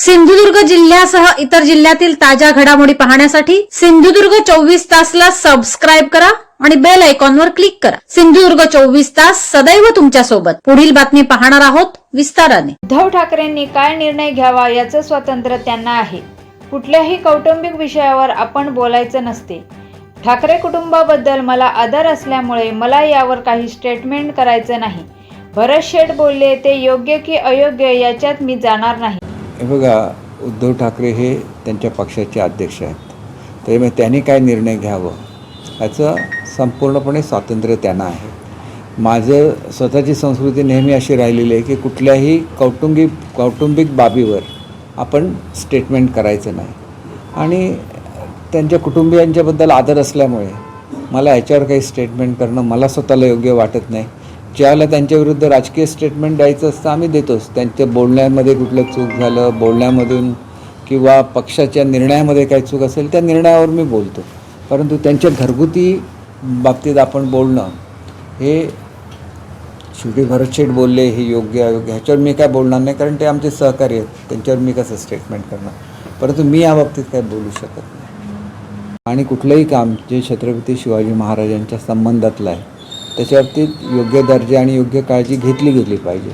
सिंधुदुर्ग जिल्ह्यासह इतर जिल्ह्यातील ताज्या घडामोडी पाहण्यासाठी सिंधुदुर्ग चोवीस तासला सबस्क्राईब करा आणि बेल आयकॉनवर क्लिक करा. सिंधुदुर्ग चोवीस तास सदैव तुमच्यासोबत पुढील बातमी पाहणार आहोत विस्ताराने. उद्धव ठाकरेंनी काय निर्णय घ्यावा याचं स्वातंत्र्य त्यांना आहे. कुठल्याही कौटुंबिक विषयावर आपण बोलायचं नसते. ठाकरे कुटुंबाबद्दल मला आदर असल्यामुळे मला यावर काही स्टेटमेंट करायचं नाही. भरत शेठ बोलले ते योग्य की अयोग्य याच्यात मी जाणार नाही. हे बघा उद्धव ठाकरे हे त्यांच्या पक्षाचे अध्यक्ष आहेत. त्यामुळे म्हणजे त्यांनी काय निर्णय घ्यावं? याचं संपूर्णपणे स्वातंत्र्य त्यांना आहे. माझं स्वतःची संस्कृती नेहमी अशी राहिलेली आहे की कुठल्याही कौटुंबिक कौटुंबिक बाबीवर आपण स्टेटमेंट करायचं नाही. आणि त्यांच्या कुटुंबियांच्याबद्दल आदर असल्यामुळे मला याच्यावर काही स्टेटमेंट करणं मला स्वतःला योग्य वाटत नाही. ज्यावेळेला त्यांच्याविरुद्ध राजकीय स्टेटमेंट द्यायचं असतं आम्ही देतोच. त्यांच्या बोलण्यामध्ये कुठलं चूक झालं बोलण्यामधून किंवा पक्षाच्या निर्णयामध्ये काही चूक असेल त्या निर्णयावर मी बोलतो. परंतु त्यांच्या घरगुती बाबतीत आपण बोलणं हे शेवटी भरतशेठ बोलले हे योग्य अयोग्य ह्याच्यावर मी काय बोलणार नाही कारण ते आमचे सहकारी आहेत. त्यांच्यावर मी कसं स्टेटमेंट करणार? परंतु मी या बाबतीत काय बोलू शकत नाही. आणि कुठलंही काम जे छत्रपती शिवाजी महाराजांच्या संबंधातलं आहे त्याच्यावरती योग्य दर्जा आणि योग्य काळजी घेतली गेली पाहिजे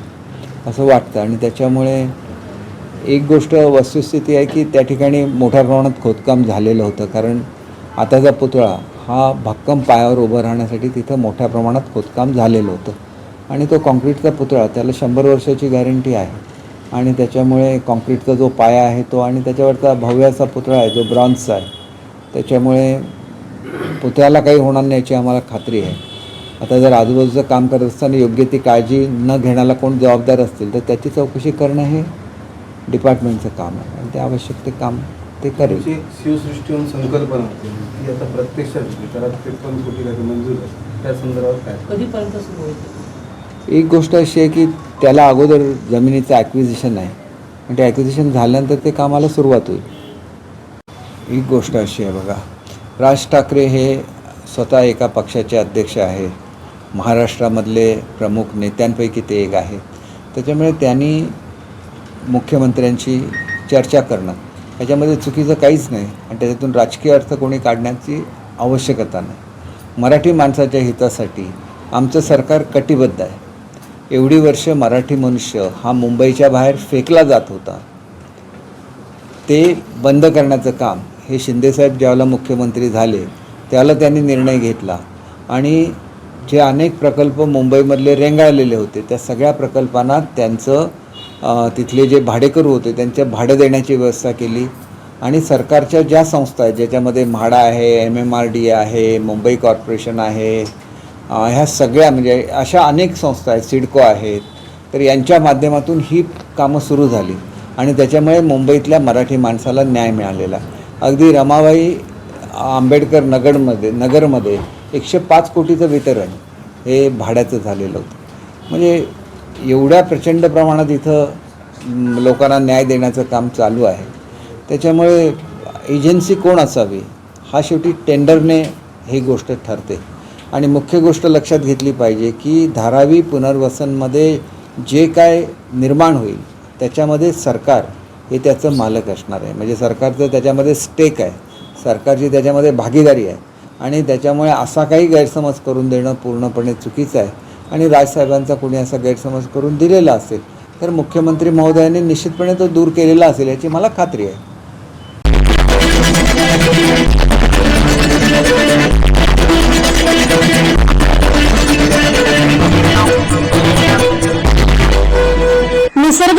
असं वाटतं. आणि त्याच्यामुळे एक गोष्ट वस्तुस्थिती आहे की त्या ठिकाणी मोठ्या प्रमाणात खोदकाम झालेलं होतं. कारण आताचा पुतळा हा भक्कम पायावर उभं राहण्यासाठी तिथं मोठ्या प्रमाणात खोदकाम झालेलं होतं. आणि तो कॉन्क्रीटचा पुतळा त्याला शंभर वर्षाची गॅरंटी आहे. आणि त्याच्यामुळे कॉन्क्रीटचा जो पाया आहे तो आणि त्याच्यावरचा भव्याचा पुतळा आहे जो ब्रॉन्झचा आहे त्याच्यामुळे पुतळ्याला काही होणार नाही याची आम्हाला खात्री आहे. आता जर आजूबाजूचं काम करत असताना योग्य ती काळजी न घेण्याला कोण जबाबदार असतील तर त्याची चौकशी करणं हे डिपार्टमेंटचं काम आहे. आणि ते आवश्यक ते काम ते करेल. जी शिवसृष्टी म्हणून संकल्पना होती. ती आता प्रत्यक्षात त्रेपन्न कोटी मंजूर आहे त्या संदर्भात काय? कधीपर्यंत सुरू होईल? एक गोष्ट अशी आहे की त्याला अगोदर जमिनीचं ॲक्विजिशन आहे आणि ते ॲक्विजिशन झाल्यानंतर ते कामाला सुरुवात होईल. एक गोष्ट अशी आहे बघा. राज ठाकरे हे स्वतः एका पक्षाचे अध्यक्ष आहे. महाराष्ट्रामधले प्रमुख नेत्यांपैकी ते एक आहे. त्याच्यामुळे त्यांनी मुख्यमंत्र्यांशी चर्चा करणं याच्यामध्ये चुकीचं काहीच नाही आणि त्याच्यातून राजकीय अर्थ कोणी काढण्याची आवश्यकता नाही. मराठी माणसाच्या हितासाठी आमचं सरकार कटिबद्ध आहे. एवढी वर्ष मराठी मनुष्य हा मुंबईच्या बाहेर फेकला जात होता. ते बंद करण्याचं काम हे शिंदेसाहेब ज्यावेळेला मुख्यमंत्री झाले त्याला त्यांनी निर्णय घेतला आणि जे अनेक प्रकल्प मुंबईमधले रेंगाळलेले होते त्या सगळ्या प्रकल्पांना त्यांचं तिथले जे भाडेकरू होते त्यांच्या भाडं देण्याची व्यवस्था केली. आणि सरकारच्या ज्या संस्था आहेत ज्याच्यामध्ये म्हाडा आहे एम एम आर डी आहे मुंबई कॉर्पोरेशन आहे ह्या सगळ्या म्हणजे अशा अनेक संस्था आहेत सिडको आहेत तर यांच्या माध्यमातून ही कामं सुरू झाली. आणि त्याच्यामुळे मुंबईतल्या मराठी माणसाला न्याय मिळालेला. अगदी रमाबाई आंबेडकर नगरमध्ये नगरमध्ये एकशे पाच कोटीचं वितरण हे भाड्याचं झालेलं होतं. म्हणजे एवढ्या प्रचंड प्रमाणात इथं लोकांना न्याय देण्याचं काम चालू आहे. त्याच्यामुळे एजन्सी कोण असावी? हा शेवटी टेंडरने ही गोष्ट ठरते. आणि मुख्य गोष्ट लक्षात घेतली पाहिजे की धारावी पुनर्वसनमध्ये जे काय निर्माण होईल त्याच्यामध्ये सरकार हे त्याचं मालक असणार आहे. म्हणजे सरकारचं त्याच्यामध्ये स्टेक आहे. सरकारची त्याच्यामध्ये भागीदारी आहे. आणि त्याच्यामुळे असा काही गैरसमज करून देणं पूर्णपणे चुकीचं आहे. आणि राजसाहेबांचा कोणी असा गैरसमज करून दिलेला असेल तर मुख्यमंत्री महोदयांनी निश्चितपणे तो दूर केलेला असेल याची मला खात्री आहे. निसर्ग